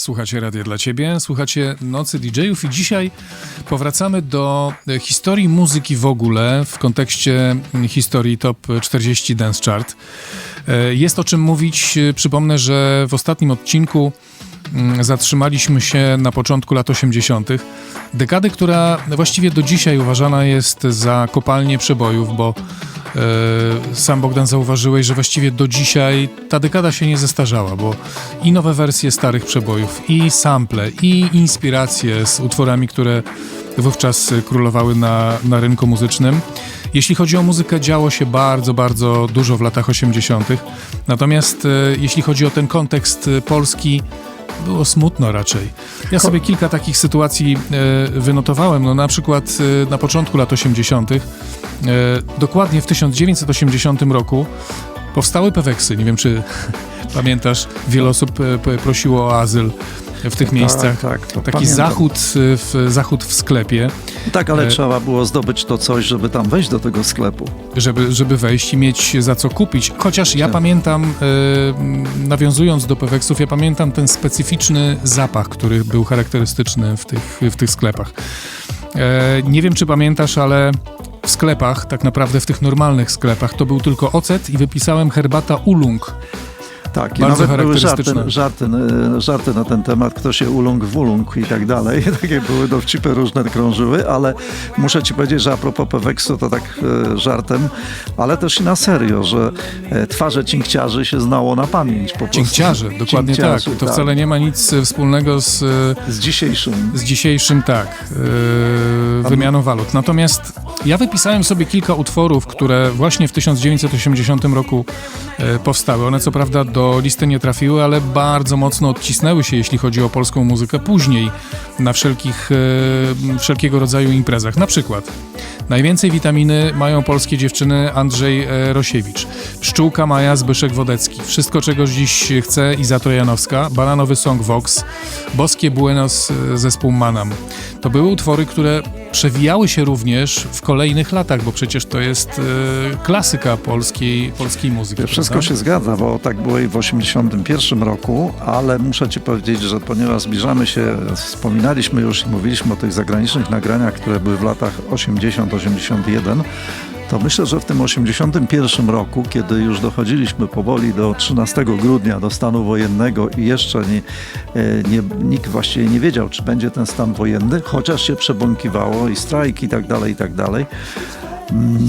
Słuchacie Radia dla Ciebie, słuchacie Nocy DJ-ów i dzisiaj powracamy do historii muzyki w ogóle w kontekście historii Top 40 Dance Chart. E, Jest o czym mówić. E, Przypomnę, że w ostatnim odcinku mm, zatrzymaliśmy się na początku lat 80. Dekady, która właściwie do dzisiaj uważana jest za kopalnię przebojów, bo sam Bogdan zauważyłeś, że właściwie do dzisiaj ta dekada się nie zestarzała, bo i nowe wersje starych przebojów, i sample, i inspiracje z utworami, które wówczas królowały na, na rynku muzycznym. Jeśli chodzi o muzykę, działo się bardzo, bardzo dużo w latach 80. Natomiast e, jeśli chodzi o ten kontekst e, polski, było smutno raczej. Ja sobie kilka takich sytuacji e, wynotowałem. No, na przykład e, na początku lat 80., e, dokładnie w 1980 roku, powstały peweksy. Nie wiem, czy pamiętasz, wiele osób e, prosiło o azyl w tych miejscach. Tak, to Taki pamiętam. zachód, e, w, zachód w sklepie, Tak, ale E, trzeba było zdobyć to coś, żeby tam wejść do tego sklepu. żeby, żeby wejść i mieć za co kupić. Chociaż ja Tak. pamiętam, e, nawiązując do peweksów, ja pamiętam ten specyficzny zapach, który był charakterystyczny w tych, w tych sklepach. E, nie wiem, czy pamiętasz, ale w sklepach, tak naprawdę w tych normalnych sklepach, to był tylko ocet i wypisałem herbata ulung. Tak, i Bardzo nawet były żarty, żarty, e, żarty na ten temat, kto się uląkł w uląkł i tak dalej. Takie były dowcipy różne krążyły, ale muszę ci powiedzieć, że a propos Peweksu to tak e, żartem, ale też i na serio, że e, twarze cinkciarzy się znało na pamięć po prostu. Cinkciarze, dokładnie Cinkciarzy, tak. To wcale nie ma nic wspólnego z, Z dzisiejszym. z dzisiejszym, tak, e, wymianą walut. Natomiast ja wypisałem sobie kilka utworów, które właśnie w 1980 roku powstały. One co prawda do listy nie trafiły, ale bardzo mocno odcisnęły się, jeśli chodzi o polską muzykę później na wszelkich, e, wszelkiego rodzaju imprezach. Na przykład najwięcej witaminy mają polskie dziewczyny Andrzej e, Rosiewicz, Pszczółka Maja Zbyszek Wodecki, Wszystko czegoś dziś chce Iza Janowska, Bananowy Song Vox, Boskie Buenos e, zespół Manam. To były utwory, które przewijały się również w kolejnych latach, bo przecież to jest e, klasyka polskiej, polskiej muzyki. Wszystko prawda? się zgadza, bo tak było i w 1981 roku, ale muszę Ci powiedzieć, że ponieważ zbliżamy się, wspominaliśmy już i mówiliśmy o tych zagranicznych nagraniach, które były w latach 80-81, to myślę, że w tym 81 roku, kiedy już dochodziliśmy powoli do 13 grudnia, do stanu wojennego i jeszcze nie, e, nie, nikt właściwie nie wiedział, czy będzie ten stan wojenny, chociaż się przebąkiwało i strajki i tak dalej, i tak dalej.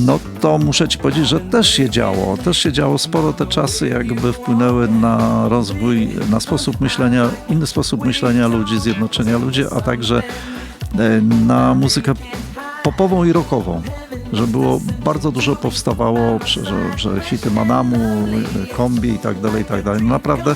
No to muszę ci powiedzieć, że też się działo. Też się działo sporo. Te czasy jakby wpłynęły na rozwój, na sposób myślenia, inny sposób myślenia ludzi, zjednoczenia ludzi, a także e, na muzykę popową i rockową. Że było bardzo dużo powstawało, że, że hity Manamu, kombi i tak dalej, i tak dalej. No naprawdę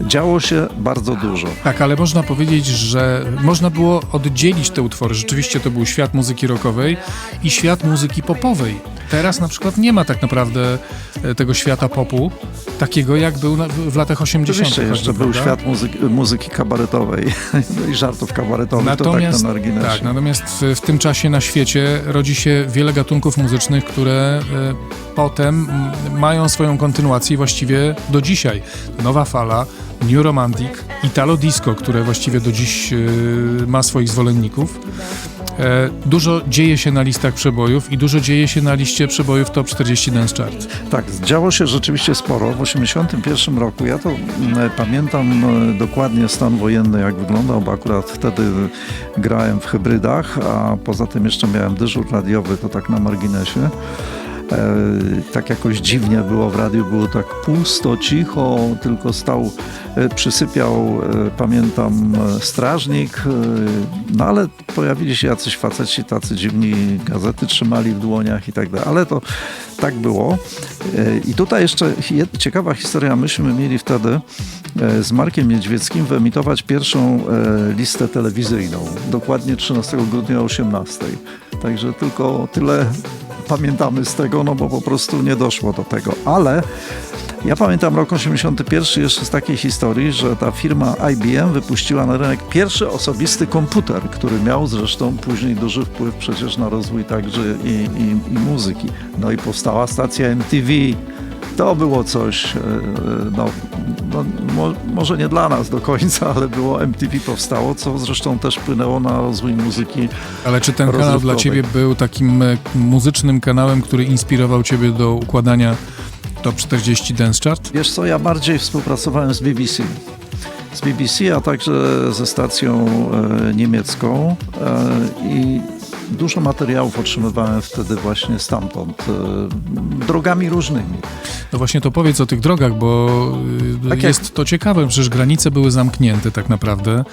działo się bardzo dużo. Tak, ale można powiedzieć, że można było oddzielić te utwory. Rzeczywiście to był świat muzyki rockowej i świat muzyki popowej. Teraz na przykład nie ma tak naprawdę e, tego świata popu, takiego jak był na, w latach 80. Oczywiście jeszcze choćby, był prawda? świat muzyki, muzyki kabaretowej no i żartów kabaretowych, to tak Natomiast, na tak, natomiast w, w tym czasie na świecie rodzi się wiele gatunków muzycznych, które e, potem mają swoją kontynuację właściwie do dzisiaj. Nowa fala, New Romantic, Italo Disco, które właściwie do dziś e, ma swoich zwolenników. E, dużo dzieje się na listach przebojów i dużo dzieje się na liście przebojów Top 40 Dance Chart. Tak, działo się rzeczywiście sporo. W 1981 roku, ja to mm, pamiętam e, dokładnie stan wojenny, jak wyglądał, bo akurat wtedy grałem w hybrydach, a poza tym jeszcze miałem dyżur radiowy, to tak na marginesie. E, tak jakoś dziwnie było w radiu, było tak pusto, cicho, tylko stał, e, przysypiał, e, pamiętam, strażnik, no ale pojawili się jacyś faceci, tacy dziwni, gazety trzymali w dłoniach i tak dalej, ale to tak było. I tutaj jeszcze ciekawa historia, myśmy mieli wtedy z Markiem Niedźwieckim wyemitować pierwszą listę telewizyjną, dokładnie 13 grudnia o 18. Także tylko tyle pamiętamy z tego, no bo po prostu nie doszło do tego. Ale ja pamiętam rok 81 jeszcze z takiej historii, że ta firma IBM wypuściła na rynek pierwszy osobisty komputer, który miał zresztą później duży wpływ przecież na rozwój także i, i, i muzyki. No i powstała stacja MTV, to było coś, e, no, no mo, może nie dla nas do końca, ale było MTV powstało, co zresztą też wpłynęło na rozwój muzyki. Ale czy ten kanał dla ciebie był takim e, muzycznym kanałem, który inspirował ciebie do układania Top 40 Dance Chart? Wiesz co, ja bardziej współpracowałem z BBC. Z BBC, a także ze stacją e, niemiecką e, i dużo materiałów otrzymywałem wtedy właśnie stamtąd, e, drogami różnymi. No właśnie to powiedz o tych drogach, bo y, Tak jak- jest to ciekawe, przecież granice były zamknięte tak naprawdę.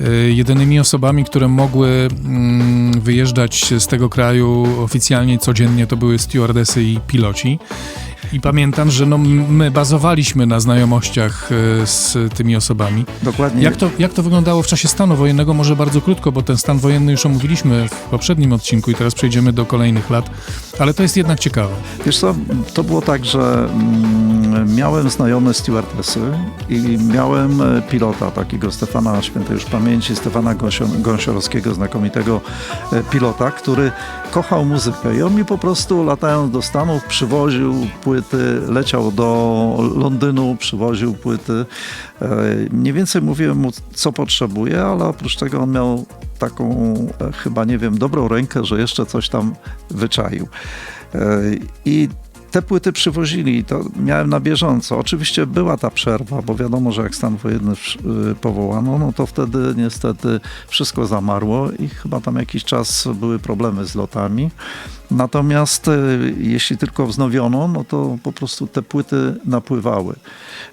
Y, Jedynymi osobami, które mogły mm, wyjeżdżać z tego kraju oficjalnie codziennie to były stewardesy i piloci. I pamiętam, że no, my bazowaliśmy na znajomościach y, z tymi osobami. Dokładnie. Jak to, jak to wyglądało w czasie stanu wojennego? Może bardzo krótko, bo ten stan wojenny już omówiliśmy w poprzednim odcinku i teraz przejdziemy do kolejnych lat, ale to jest jednak ciekawe. Wiesz co, to było tak, że mm, miałem znajome stewardessy i miałem e, pilota takiego Stefana Świętej już pamięci, Stefana Gąsio- Gąsiorowskiego, znakomitego e, pilota, który kochał muzykę i on mi po prostu latając do Stanów przywoził płyty, leciał do Londynu, przywoził płyty. E, Mniej więcej mówiłem mu, co potrzebuje, ale oprócz tego on miał taką chyba, nie wiem, dobrą rękę, że jeszcze coś tam wyczaił. I te płyty przywozili i to miałem na bieżąco. Oczywiście była ta przerwa, bo wiadomo, że jak stan wojenny y, powołano, no to wtedy niestety wszystko zamarło i chyba tam jakiś czas były problemy z lotami. Natomiast y, jeśli tylko wznowiono, no to po prostu te płyty napływały.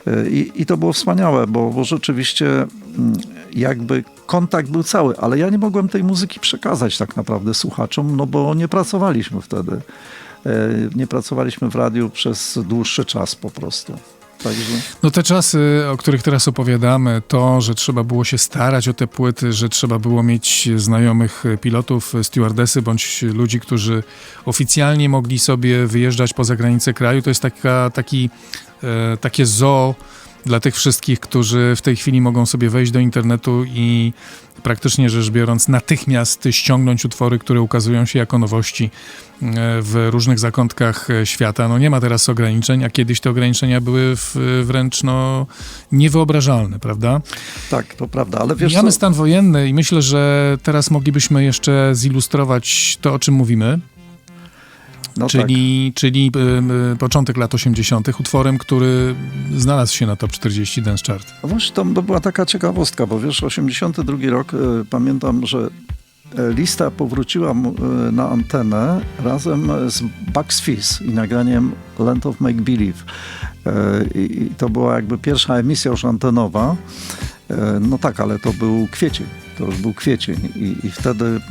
Y, I, i to było wspaniałe, bo, bo rzeczywiście mm, jakby kontakt był cały, ale ja nie mogłem tej muzyki przekazać tak naprawdę słuchaczom, no bo nie pracowaliśmy wtedy. E, Nie pracowaliśmy w radiu przez dłuższy czas po prostu. Także No te czasy, o których teraz opowiadamy, to, że trzeba było się starać o te płyty, że trzeba było mieć znajomych pilotów, stewardesy bądź ludzi, którzy oficjalnie mogli sobie wyjeżdżać poza granice kraju, to jest taka, taki, e, takie zoo dla tych wszystkich, którzy w tej chwili mogą sobie wejść do internetu i praktycznie rzecz biorąc natychmiast ściągnąć utwory, które ukazują się jako nowości e, w różnych zakątkach e, świata. No nie ma teraz ograniczeń, a kiedyś te ograniczenia były wręcz no, niewyobrażalne, prawda? tak, to prawda, ale wiesz Mijamy co, stan wojenny i myślę, że teraz moglibyśmy jeszcze zilustrować to, o czym mówimy, no tak. czyli, czyli y, y, początek lat 80., utworem, który znalazł się na top 40 Dance Chart. No właśnie to, była taka ciekawostka, bo wiesz, 82 rok, e, pamiętam, że e, lista powróciła e, na antenę razem z Bugs Fizz i nagraniem Land of Make Believe. E, I, I to była jakby pierwsza emisja już antenowa. E, No tak, ale to był kwiecień. To już był kwiecień i, i wtedy...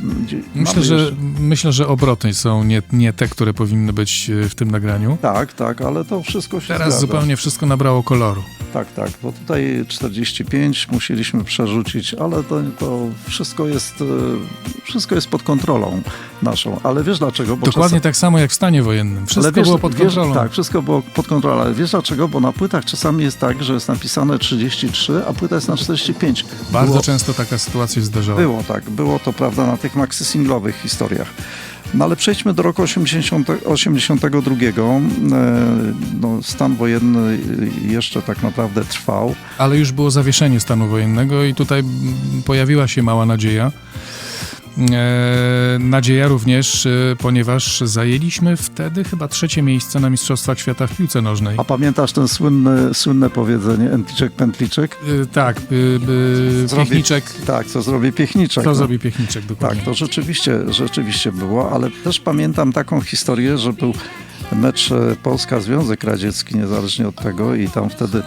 Myślę, że, jeszcze- myślę, że obroty są nie, nie te, które powinny być y, w tym nagraniu. Tak, tak, ale to wszystko się Teraz zgadza. zupełnie wszystko nabrało koloru. Tak, tak, bo tutaj 45 musieliśmy przerzucić, ale to, to wszystko, jest, e, wszystko jest pod kontrolą naszą. Ale wiesz dlaczego? Bo Dokładnie czasem- tak samo jak w stanie wojennym. Wszystko wiesz, było pod wiesz, kontrolą. Tak, wszystko było pod kontrolą, ale wiesz dlaczego? Bo na płytach czasami jest tak, że jest napisane 33, a płyta jest na 45. Bardzo było, często taka sytuacja się zdarzała. było tak, było to prawda na tych maxy singlowych historiach. No ale przejdźmy do roku 80, 82. E, No, stan wojenny jeszcze tak naprawdę trwał. Ale już było zawieszenie stanu wojennego i tutaj pojawiła się mała nadzieja. E, nadzieja również, e, ponieważ zajęliśmy wtedy chyba trzecie miejsce na Mistrzostwach Świata w piłce nożnej. A pamiętasz ten słynny, słynne powiedzenie Entliczek, Pętliczek? E, tak, Zrobi- Piechniczek. Tak, co zrobi Piechniczek. To no. zrobi Piechniczek, dokładnie. Tak, to rzeczywiście, rzeczywiście było, ale też pamiętam taką historię, że był mecz Polska-Związek Radziecki, niezależnie od tego i tam wtedy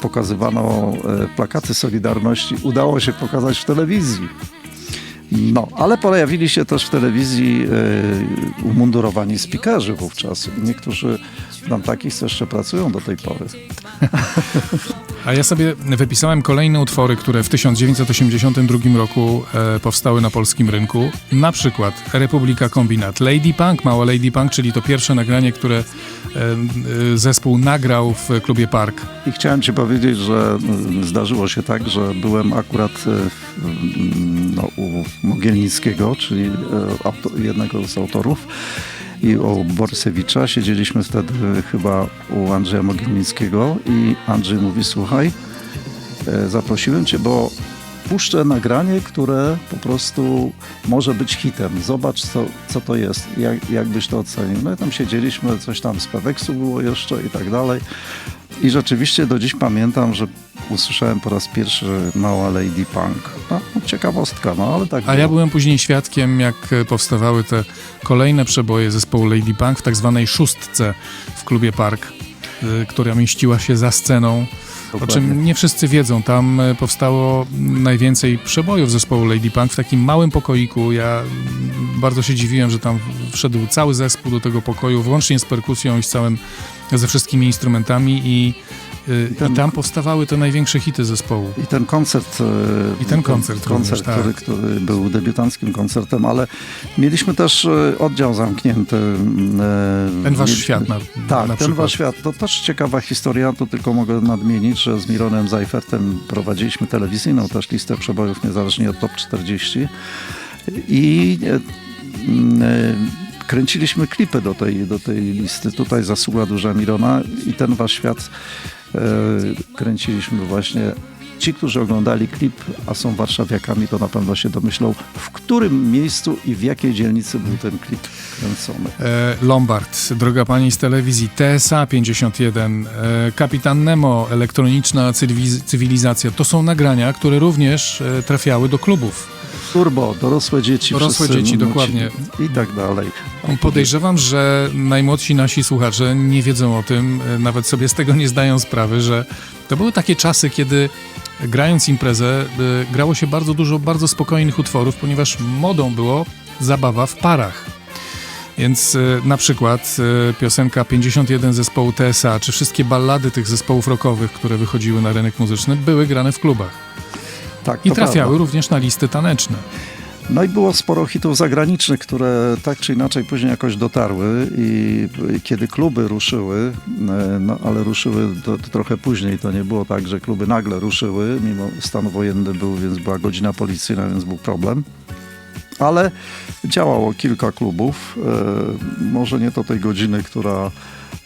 pokazywano plakaty Solidarności. Udało się pokazać w telewizji. No, ale pojawili się też w telewizji e, umundurowani speakerzy wówczas. Niektórzy tam takich jeszcze pracują do tej pory. A ja sobie wypisałem kolejne utwory, które w 1982 roku e, powstały na polskim rynku. Na przykład Republika Kombinat, Lady Punk, mała Lady Punk, czyli to pierwsze nagranie, które e, e, zespół nagrał w klubie Park. I chciałem ci powiedzieć, że mm, zdarzyło się tak, że byłem akurat e, mm, no, u Mogielnickiego, czyli e, jednego z autorów. I u Borsewicza. Siedzieliśmy wtedy chyba u Andrzeja Mogilnickiego i Andrzej mówi, słuchaj, e, zaprosiłem cię, bo puszczę nagranie, które po prostu może być hitem. Zobacz, co, co to jest, jak, jak byś to ocenił. No i tam siedzieliśmy, coś tam z Peweksu było jeszcze i tak dalej. I rzeczywiście do dziś pamiętam, że usłyszałem po raz pierwszy mała Lady Punk. No, ciekawostka, no ale tak A ja było. byłem później świadkiem, jak e, powstawały te kolejne przeboje zespołu Lady Punk w tak zwanej szóstce w klubie Park, y, która mieściła się za sceną. O Dokładnie. czym nie wszyscy wiedzą, tam e, powstało najwięcej przebojów zespołu Lady Punk w takim małym pokoiku. Ja bardzo się dziwiłem, że tam wszedł cały zespół do tego pokoju, włącznie z perkusją i z całym, ze wszystkimi instrumentami i, Ten- i tam powstawały te największe hity zespołu. I ten koncert. e, I ten koncert koncert również, tak. który, który był debiutanckim koncertem, ale mieliśmy też e, oddział zamknięty. e, Ten wasz mieliśmy- świat na, Tak, na ten wasz świat. To też ciekawa historia, to tylko mogę nadmienić, że z Mironem Zajfertem prowadziliśmy telewizyjną też listę przebojów niezależnie od top 40 i m, e, kręciliśmy klipy do tej, do tej listy. Tutaj zasługa duża Mirona i ten wasz świat kręciliśmy właśnie Ci, którzy oglądali klip, a są warszawiakami, to na pewno się domyślą, w którym miejscu i w jakiej dzielnicy był ten klip kręcony. E, Lombard, droga pani z telewizji, TSA 51, e, Kapitan Nemo, elektroniczna cywiliz- cywilizacja. To są nagrania, które również e, trafiały do klubów. Turbo, dorosłe dzieci. Dorosłe dzieci, dokładnie. I tak dalej. Podejrzewam, że najmłodsi nasi słuchacze nie wiedzą o tym, e, nawet sobie z tego nie zdają sprawy, że to były takie czasy, kiedy grając imprezę, e, grało się bardzo dużo bardzo spokojnych utworów, ponieważ modą było zabawa w parach. Więc e, na przykład piosenka 51 zespołu TSA, czy wszystkie ballady tych zespołów rockowych, które wychodziły na rynek muzyczny, były grane w klubach. Tak, I trafiały prawda. również na listy taneczne. No i było sporo hitów zagranicznych, które tak czy inaczej później jakoś dotarły i i kiedy kluby ruszyły, e, no ale ruszyły to, to trochę później, to nie było tak, że kluby nagle ruszyły, mimo stan wojenny był, więc była godzina policyjna, więc był problem. Ale działało kilka klubów, e, może nie do tej godziny, która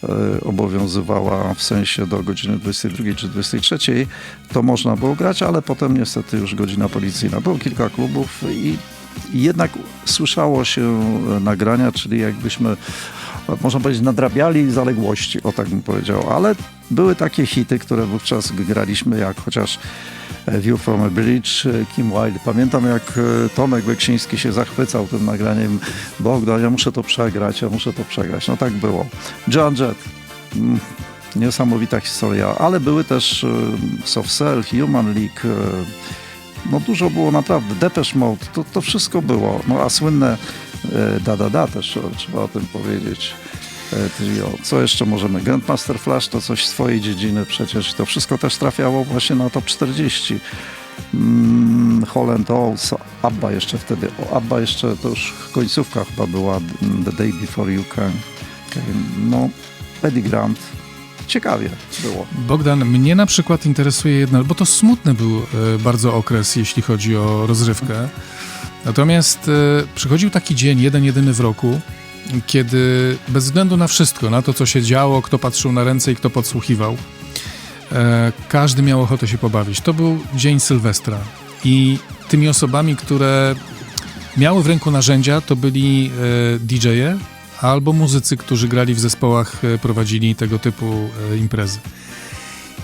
e, obowiązywała w sensie do godziny 22 czy 23, to można było grać, ale potem niestety już godzina policyjna. Było kilka klubów i jednak słyszało się e, nagrania, czyli jakbyśmy, można powiedzieć, nadrabiali zaległości, o tak bym powiedział, ale były takie hity, które wówczas graliśmy, jak chociaż e, View from a Bridge, e, Kim Wilde. Pamiętam, jak e, Tomek Beksiński się zachwycał tym nagraniem. Bogdan, ja muszę to przegrać, ja muszę to przegrać. No tak było. John Jett. Mm, Niesamowita historia, ale były też Soft Cell, Human League, no dużo było naprawdę. Depeche Mode, to, to wszystko było. No a słynne Da Da Da też, trzeba o tym powiedzieć. E, Trio. Co jeszcze możemy? Grandmaster Flash to coś swojej dziedziny przecież. To wszystko też trafiało właśnie na top 40. Mm, Holland Oates, Abba jeszcze wtedy. O, Abba jeszcze to już końcówka chyba była mm, The Day Before You. Came. No, Eddie Grant. Ciekawie było. Bogdan, mnie na przykład interesuje jedna, bo to smutny był e, bardzo okres, jeśli chodzi o rozrywkę. Natomiast e, przychodził taki dzień, jeden jedyny w roku, kiedy bez względu na wszystko, na to, co się działo, kto patrzył na ręce i kto podsłuchiwał, e, każdy miał ochotę się pobawić. To był dzień Sylwestra i tymi osobami, które miały w ręku narzędzia, to byli e, DJ-e albo muzycy, którzy grali w zespołach, prowadzili tego typu imprezy.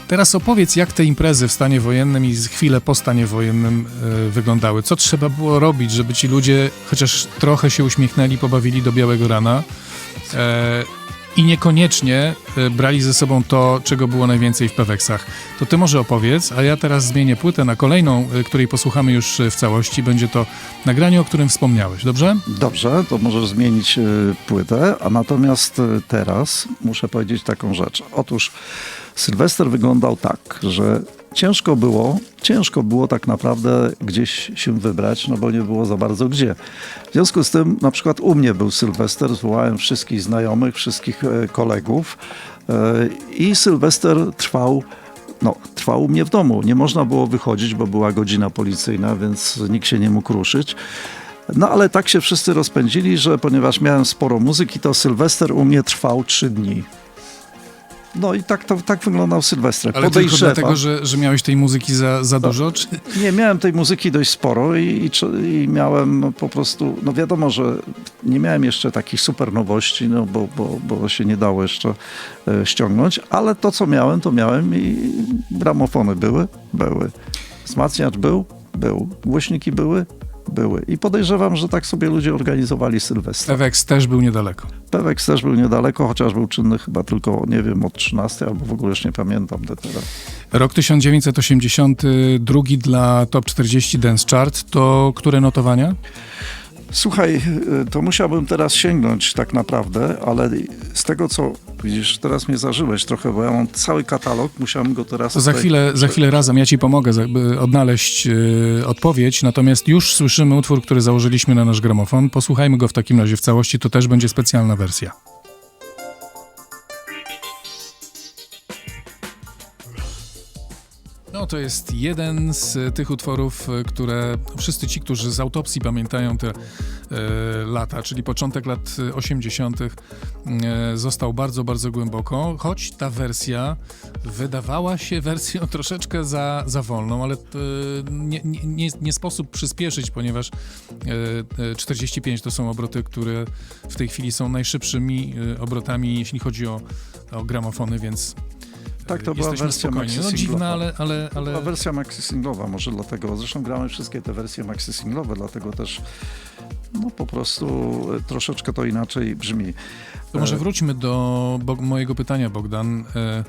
Teraz opowiedz, jak te imprezy w stanie wojennym i chwilę po stanie wojennym e, wyglądały. Co trzeba było robić, żeby ci ludzie chociaż trochę się uśmiechnęli, pobawili do białego rana e, i niekoniecznie e, brali ze sobą to, czego było najwięcej w Peweksach. To ty może opowiedz, a ja teraz zmienię płytę na kolejną, której posłuchamy już w całości. Będzie to nagranie, o którym wspomniałeś, dobrze? Dobrze, to możesz zmienić y, płytę, a natomiast y, teraz muszę powiedzieć taką rzecz. Otóż Sylwester wyglądał tak, że ciężko było, ciężko było tak naprawdę gdzieś się wybrać, no bo nie było za bardzo gdzie. W związku z tym, na przykład u mnie był Sylwester, zwołałem wszystkich znajomych, wszystkich e, kolegów e, i Sylwester trwał no, trwał u mnie w domu. Nie można było wychodzić, bo była godzina policyjna, więc nikt się nie mógł ruszyć. No ale tak się wszyscy rozpędzili, że ponieważ miałem sporo muzyki, to Sylwester u mnie trwał trzy dni. No i tak, to, tak wyglądał Sylwester. Ale tylko dlatego, że, że miałeś tej muzyki za, za dużo? Czy... Nie, miałem tej muzyki dość sporo i, i, i miałem po prostu, no wiadomo, że nie miałem jeszcze takich super nowości, no bo, bo, bo się nie dało jeszcze e, ściągnąć, ale to co miałem, to miałem i gramofony były, były. Wzmacniacz był, był. Głośniki były, były. I podejrzewam, że tak sobie ludzie organizowali Sylwestra. Ewex też był niedaleko. Pewek też był niedaleko, chociaż był czynny chyba tylko, nie wiem, od 13 albo w ogóle już nie pamiętam teraz. Rok 1982 dla Top 40 Dance Chart to które notowania? Słuchaj, y, to musiałbym teraz sięgnąć tak naprawdę, ale z tego co widzisz, teraz mnie zażyłeś trochę, bo ja mam cały katalog, musiałem go teraz... To za tutaj- chwilę, za chwilę razem ja ci pomogę odnaleźć e, odpowiedź, natomiast już słyszymy utwór, który założyliśmy na nasz gramofon. Posłuchajmy go w takim razie w całości, to też będzie specjalna wersja. No, to jest jeden z e, tych utworów, e, które wszyscy ci, którzy z autopsji pamiętają te e, lata, czyli początek lat e, 80., e, został bardzo, bardzo głęboko, choć ta wersja wydawała się wersją troszeczkę za, za wolną, ale e, nie, nie, nie, sposób przyspieszyć, ponieważ e, e, 45 to są obroty, które w tej chwili są najszybszymi e, obrotami, jeśli chodzi o, o gramofony, więc Tak, to była wersja spokojni. No maxi dziwna, singlowa. ale, ale, To była ale wersja maxi singlowa, może dlatego. Zresztą gramy wszystkie te wersje maxi singlowe, dlatego też no po prostu e, troszeczkę to inaczej brzmi. To może E, wróćmy do mojego pytania, Bogdan. E,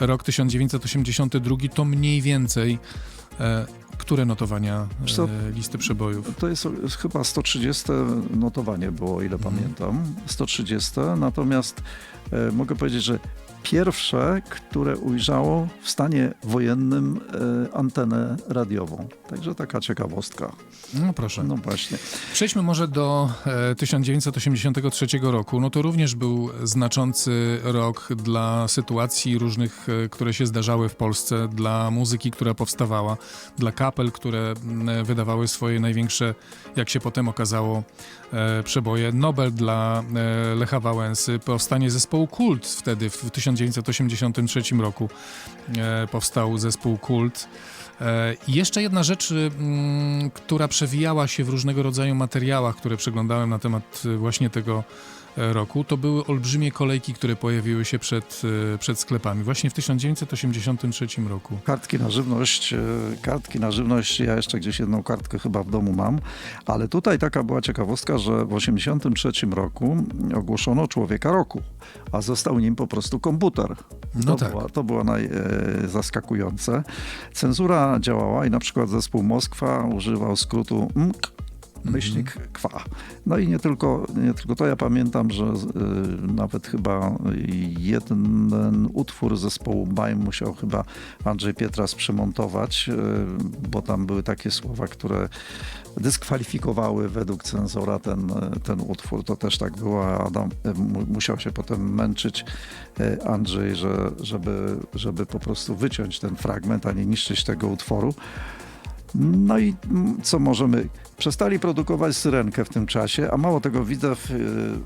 rok 1982 to mniej więcej które notowania co? listy przebojów? To jest chyba 130 notowanie było, ile Mhm. pamiętam. 130, natomiast e, mogę powiedzieć, że pierwsze, które ujrzało w stanie wojennym e, antenę radiową. Także taka ciekawostka. No proszę. No właśnie. Przejdźmy może do e, 1983 roku. No to również był znaczący rok dla sytuacji różnych, e, które się zdarzały w Polsce, dla muzyki, która powstawała, dla kapel, które wydawały swoje największe, jak się potem okazało, e, przeboje. Nobel dla e, Lecha Wałęsy, powstanie zespołu Kult wtedy w 1983 roku e, powstał zespół Kult. E, I jeszcze jedna rzecz, y, która przewijała się w różnego rodzaju materiałach, które przeglądałem na temat y, właśnie tego e, roku, to były olbrzymie kolejki, które pojawiły się przed, y, przed sklepami właśnie w 1983 roku. Kartki na żywność, e, kartki na żywność, ja jeszcze gdzieś jedną kartkę chyba w domu mam, ale tutaj taka była ciekawostka, że w 83 roku ogłoszono człowieka roku, a został nim po prostu komputer. No to, tak. była, to było najzaskakujące. Cenzura działała i na przykład zespół Moskwa używał skrótu MK, myślnik kwa. No i nie tylko, nie tylko to, ja pamiętam, że y, nawet chyba jeden utwór zespołu Bajm musiał chyba Andrzej Pietras przemontować, y, bo tam były takie słowa, które dyskwalifikowały według cenzora ten, ten utwór. To też tak było, Adam y, mu- musiał się potem męczyć y, Andrzej, że, żeby, żeby po prostu wyciąć ten fragment, a nie niszczyć tego utworu. No i co możemy? Przestali produkować syrenkę w tym czasie, a mało tego Widzew, y,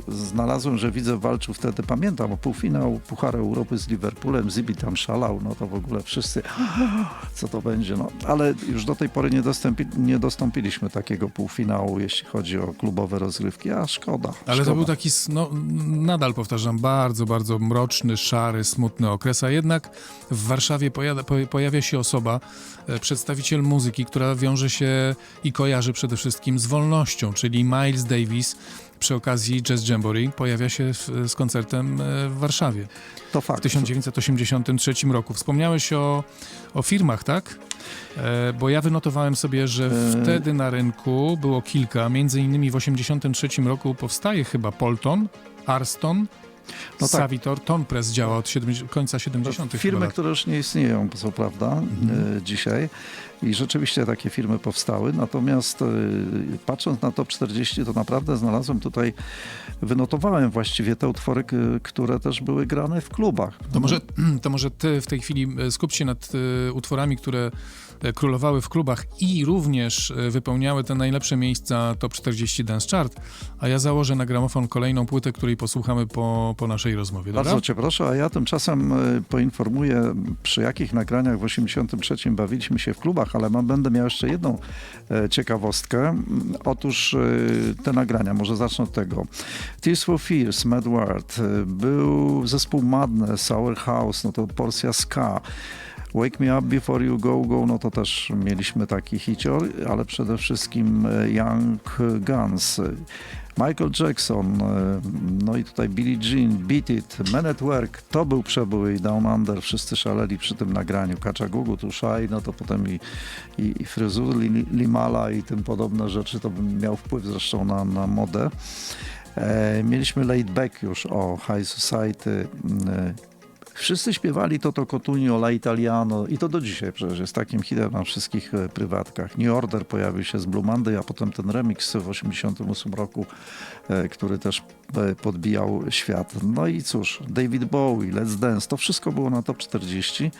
znalazłem, że Widzew walczył wtedy, pamiętam, o półfinał Pucharu Europy z Liverpoolem, Zibi tam szalał, no to w ogóle wszyscy, co to będzie, no. Ale już do tej pory nie, dostępi, nie dostąpiliśmy takiego półfinału, jeśli chodzi o klubowe rozgrywki, a szkoda. Ale szkoda. to był taki, no, nadal powtarzam, bardzo, bardzo mroczny, szary, smutny okres, a jednak w Warszawie pojawia, po- pojawia się osoba, e, przedstawiciel muzyki, która wiąże się i kojarzy przede wszystkim z wolnością, czyli Miles Davis przy okazji Jazz Jamboree pojawia się w, z koncertem e, w Warszawie to w fakt. 1983 roku. Wspomniałeś o, o firmach, tak? E, bo ja wynotowałem sobie, że E. wtedy na rynku było kilka, między innymi w 1983 roku powstaje chyba Polton, Arston, No tak. Savitor, Tonpress działa od 70, końca 70. chyba Firmy, które już nie istnieją, co prawda, Mhm. e, dzisiaj. I rzeczywiście takie firmy powstały. Natomiast e, patrząc na top 40, to naprawdę znalazłem tutaj, wynotowałem właściwie te utwory, które też były grane w klubach. To może, to może ty w tej chwili e, skup się nad e, utworami, które królowały w klubach i również wypełniały te najlepsze miejsca Top 40 Dance Chart, a ja założę na gramofon kolejną płytę, której posłuchamy po, po naszej rozmowie. Dobra? Bardzo cię proszę, a ja tymczasem poinformuję, przy jakich nagraniach w 83 bawiliśmy się w klubach, ale mam, będę miał jeszcze jedną e, ciekawostkę. Mm, Otóż e, te nagrania, może zacznę od tego. Tears for Fears, Mad World, e, był zespół Madness, Our House, no to porcja ska. Wake Me Up Before You Go Go, no to też mieliśmy taki hicior, ale przede wszystkim Young Guns. Michael Jackson, e, no i tutaj Billie Jean, Beat It, Men at Work, to był przebój Down Under, wszyscy szaleli przy tym nagraniu. Kaczagugu, Tuszaj, no to potem i, i, i fryzur Li- Limala i tym podobne rzeczy, to miał wpływ zresztą na, na modę. E, mieliśmy Laid Back już o High Society, e, Wszyscy śpiewali Toto Cotugno, La Italiano i to do dzisiaj przecież jest takim hitem na wszystkich e, prywatkach. New Order pojawił się z Blue Monday, a potem ten remix w 88 roku, e, który też e, podbijał świat. No i cóż, David Bowie, Let's Dance, to wszystko było na top 40.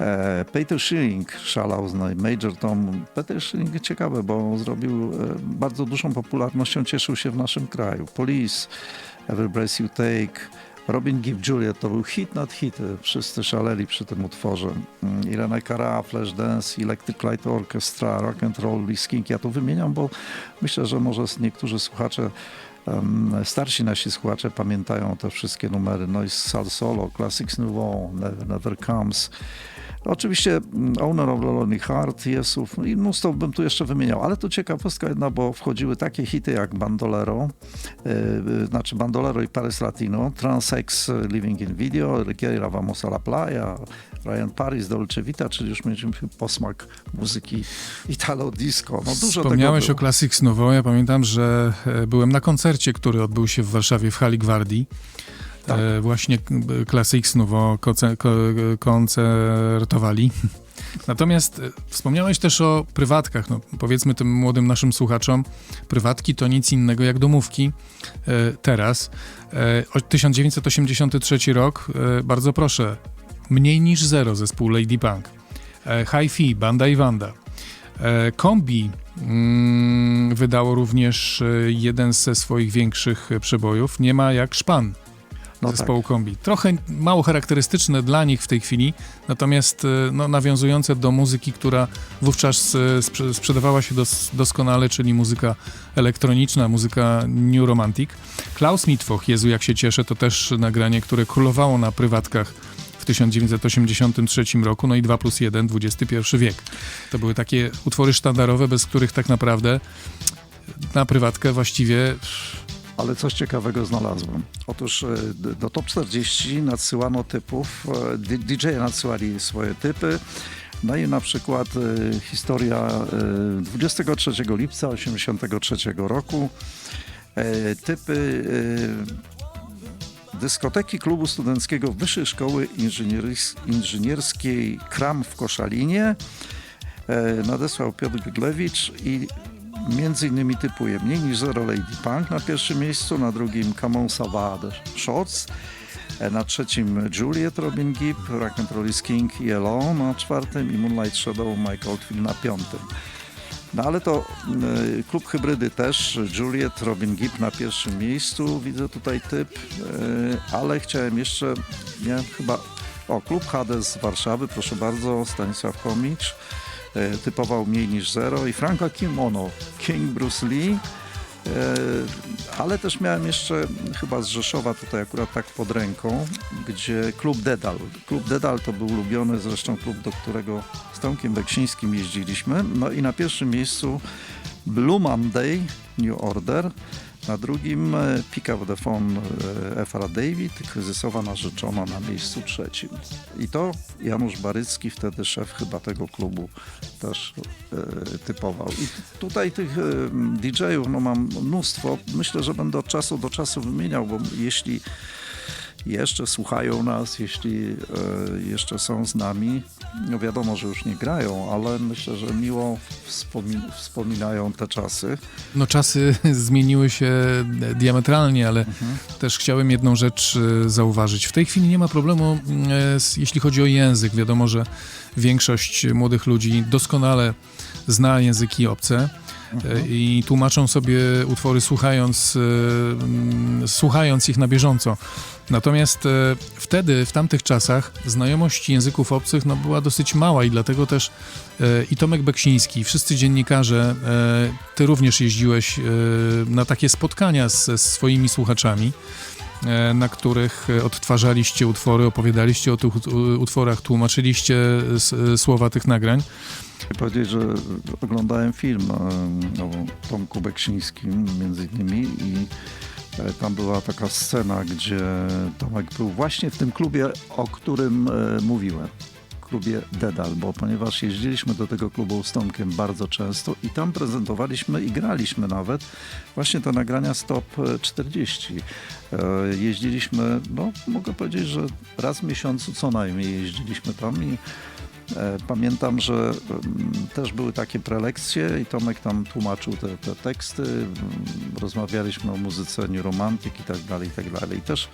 E, Peter Schilling szalał z Major Tom. Peter Schilling ciekawe, bo zrobił bardzo dużą popularnością, cieszył się w naszym kraju. Police, Every Breath You Take, Robin Gibb Juliet to był hit nad hity. Wszyscy szaleli przy tym utworze. Mm, Irene Cara, Flashdance, Electric Light Orchestra, Rock and Roll, Lee Skink. Ja tu wymieniam, bo myślę, że może niektórzy słuchacze starsi nasi słuchacze pamiętają te wszystkie numery. No i Sal Solo, Classics Nouveau, Never, Never Comes. Oczywiście mm, Owner of the Lonely Heart, Jesów i mnóstwo bym tu jeszcze wymieniał, ale to ciekawostka jedna, bo wchodziły takie hity jak Bandolero, yy, znaczy Bandolero i Paris Latino, Transex Living in Video, Riquiera Vamos a la Playa, Ryan Paris, Dolce Vita, czyli już mieliśmy posmak muzyki Italo Disco. No dużo Wspomniałeś tego o Classics Nowo. Ja pamiętam, że e, byłem na koncercie, który odbył się w Warszawie w Hali Gwardii. Tak. E, Właśnie k- b- Classics Nowo konce- ko- koncertowali. Natomiast e, wspomniałeś też o prywatkach. No, powiedzmy tym młodym naszym słuchaczom, prywatki to nic innego jak domówki e, teraz. E, o- 1983 rok, bardzo proszę, mniej niż zero zespół Lady Punk. Hi-Fi, Banda i Wanda. Kombi mm, wydało również jeden ze swoich większych przebojów. Nie ma jak szpan No tak. zespołu Kombi. Trochę mało charakterystyczne dla nich w tej chwili, natomiast e, no, nawiązujące do muzyki, która wówczas e, sprze- sprzedawała się dos doskonale, czyli muzyka elektroniczna, muzyka New Romantic. Klaus Mitwoch, Jezu jak się cieszę, to też nagranie, które królowało na prywatkach w 1983 roku, no i 2 plus 1, XXI wiek. To były takie utwory sztandarowe, bez których tak naprawdę na prywatkę właściwie Ale coś ciekawego znalazłem. Otóż e, do top 40 nadsyłano typów, e, d- DJ-e nadsyłali swoje typy. No i na przykład e, historia e, 23 lipca 83 roku. Typy dyskoteki klubu studenckiego Wyższej Szkoły Inżynierskiej KRAM w Koszalinie nadesłał Piotr Gyglewicz i między innymi typuje mniej niż Zero Lady Punk na pierwszym miejscu, na drugim Come On Savage Shorts, e, na trzecim Juliet Robin Gibb, Rock and Roll is King i na czwartym i Moonlight Shadow Mike Oldfield na piątym. No ale to y, klub hybrydy też, Juliet, Robin Gibb na pierwszym miejscu, widzę tutaj typ, y, ale chciałem jeszcze, miałem chyba, o, klub Hades z Warszawy, proszę bardzo, Stanisław Komicz, typował mniej niż zero i Franka Kimono, King Bruce Lee, y, ale też miałem jeszcze chyba z Rzeszowa tutaj akurat tak pod ręką, gdzie klub Dedal. Klub Dedal to był ulubiony zresztą klub, do którego z Tomkiem Beksińskim jeździliśmy. No i na pierwszym miejscu Blue Monday, New Order. Na drugim Pick Up The Phone e, Efra David, kryzysowa narzeczona na miejscu trzecim. I to Janusz Barycki, wtedy szef chyba tego klubu, też e, typował. I tutaj tych e, DJ-ów no, mam mnóstwo. Myślę, że będę od czasu do czasu wymieniał, bo jeśli jeszcze słuchają nas, jeśli e, jeszcze są z nami. No wiadomo, że już nie grają, ale myślę, że miło wspomi- wspominają te czasy. No czasy zmieniły się diametralnie, ale też chciałem jedną rzecz e, zauważyć. W tej chwili nie ma problemu, e, jeśli chodzi o język. Wiadomo, że większość młodych ludzi doskonale zna języki obce e, i tłumaczą sobie utwory słuchając, e, słuchając ich na bieżąco. Natomiast e, wtedy, w tamtych czasach, znajomość języków obcych no, była dosyć mała i dlatego też i Tomek Beksiński, wszyscy dziennikarze, ty również jeździłeś na takie spotkania z, z swoimi słuchaczami, na których e, odtwarzaliście utwory, opowiadaliście o tych ut- utworach, tłumaczyliście e, słowa tych nagrań. Powiedzieć, że oglądałem film e, o Tomku Beksińskim między innymi i e, tam była taka scena, gdzie Tomek był właśnie w tym klubie, o którym e, mówiłem. Klubie Dedal, bo ponieważ jeździliśmy do tego klubu z Tomkiem bardzo często i tam prezentowaliśmy i graliśmy nawet właśnie te nagrania Stop 40. E, Jeździliśmy, no mogę powiedzieć, że raz w miesiącu co najmniej jeździliśmy tam i E, Pamiętam, że mm, też były takie prelekcje i Tomek tam tłumaczył te, te teksty. mm, Rozmawialiśmy o muzyce New Romantic i tak dalej, i tak dalej. I też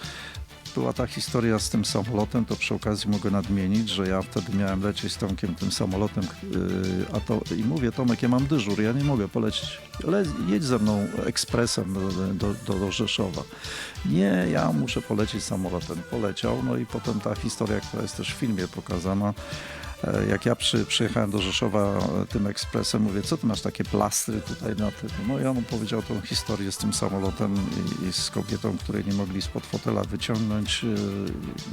była ta historia z tym samolotem, to przy okazji mogę nadmienić, że ja wtedy miałem lecieć z Tomkiem tym samolotem, yy, a to i mówię, Tomek, ja mam dyżur, ja nie mogę polecieć, ale jedź ze mną ekspresem do, do, do Rzeszowa. Nie, ja muszę polecieć samolotem. Poleciał, no i potem ta historia, która jest też w filmie pokazana, Jak ja przy, przyjechałem do Rzeszowa e, tym ekspresem, mówię, co ty masz takie plastry tutaj na tym? No i on opowiedział tą historię z tym samolotem i, i z kobietą, której nie mogli spod fotela wyciągnąć. e,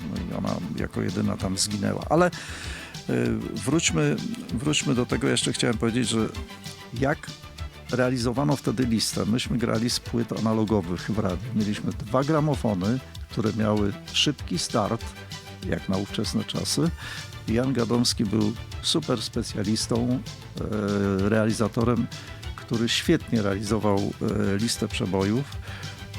No i ona jako jedyna tam zginęła. Ale e, wróćmy, wróćmy do tego, jeszcze chciałem powiedzieć, że jak realizowano wtedy listę. Myśmy grali z płyt analogowych w radiu. Mieliśmy dwa gramofony, które miały szybki start, jak na ówczesne czasy. Jan Gadomski był super specjalistą, e, realizatorem, który świetnie realizował e, listę przebojów.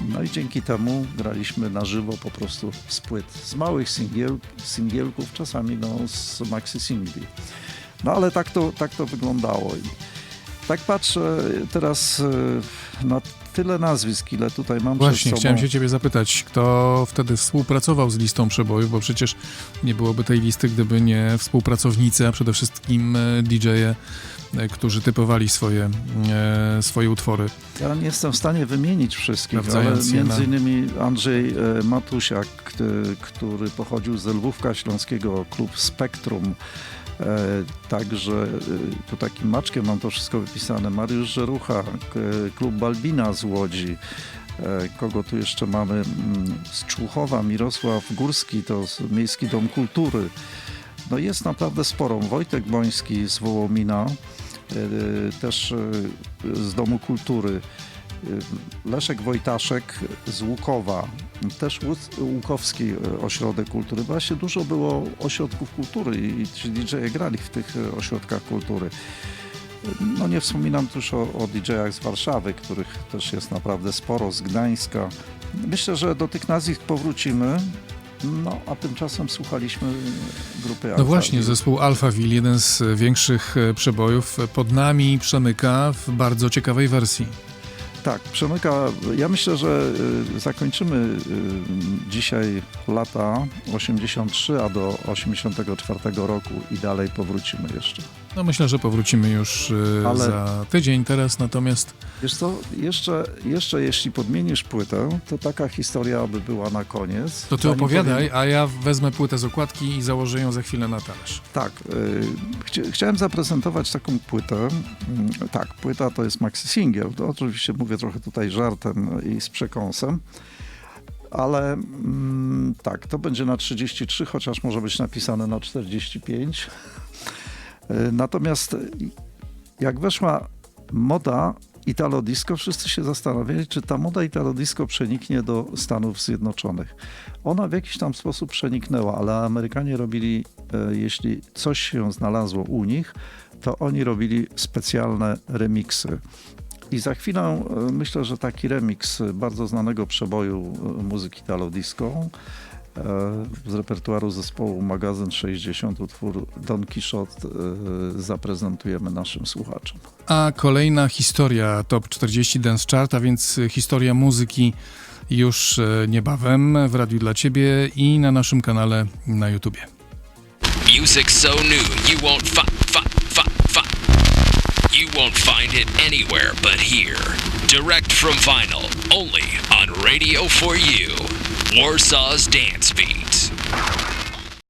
No i dzięki temu graliśmy na żywo po prostu z płyt, z małych singiel, singielków, czasami no, z maxi singli. No ale tak to, tak to wyglądało. I tak patrzę teraz e, na tyle nazwisk, ile tutaj mam Właśnie, przed sobą. chciałem się ciebie zapytać, kto wtedy współpracował z listą przebojów, bo przecież nie byłoby tej listy, gdyby nie współpracownicy, a przede wszystkim e, DJ-e, e, którzy typowali swoje, e, swoje utwory. Ja nie jestem w stanie wymienić wszystkich, ale Sprawdzając je między innymi Andrzej Matusiak, który pochodził z Lwówka Śląskiego, klub Spektrum. E, Także e, tu takim maczkiem mam to wszystko wypisane. Mariusz Żerucha, k- klub Balbina z Łodzi. E, Kogo tu jeszcze mamy? Mm, Z Człuchowa, Mirosław Górski, to Miejski Dom Kultury. No jest naprawdę sporo. Wojtek Boński z Wołomina, e, też e, z Domu Kultury. E, Leszek Wojtaszek z Łukowa, też Łuk- Łukowski e, Ośrodek Kultury. Właśnie dużo było ośrodków kultury i ci DJ-e grali w tych e, ośrodkach kultury. No nie wspominam też o, o DJ-ach z Warszawy, których też jest naprawdę sporo, z Gdańska. Myślę, że do tych nazwisk powrócimy. No, a tymczasem słuchaliśmy grupy No Alpha właśnie, zespół Alphaville, jeden z większych e, przebojów, pod nami przemyka w bardzo ciekawej wersji. Tak, przemyka. Ja myślę, że y, zakończymy y, dzisiaj lata 83, a do 84 roku i dalej powrócimy jeszcze. No myślę, że powrócimy już e, Ale- za tydzień teraz, natomiast Wiesz co, jeszcze, jeszcze jeśli podmienisz płytę, to taka historia by była na koniec. to ty Zanim opowiadaj, powiem- a ja wezmę płytę z okładki i założę ją za chwilę na talerz. Tak, y, chcia, chciałem zaprezentować taką płytę. Mm, Tak, płyta to jest maxi single. To oczywiście mówię trochę tutaj żartem i z przekąsem. Ale mm, tak, to będzie na 33, chociaż może być napisane na 45. Y, Natomiast y, jak weszła moda Italo Disco, wszyscy się zastanawiali, czy ta moda Italo Disco przeniknie do Stanów Zjednoczonych. Ona w jakiś tam sposób przeniknęła, ale Amerykanie robili, e, jeśli coś się znalazło u nich, to oni robili specjalne remiksy. I za chwilę e, myślę, że taki remix bardzo znanego przeboju e, muzyki Italo Disco e, z repertuaru zespołu Magazyn 60 utwór Don Quixote e, zaprezentujemy naszym słuchaczom. A kolejna historia Top 40 Dance Chart, a więc historia muzyki już e, niebawem w Radiu dla Ciebie i na naszym kanale na YouTubie. Music so new you won't fi- fi- fi- fi- You won't find it anywhere but here. Direct from vinyl, only on Radio for You. Warsaw's Dance Beat.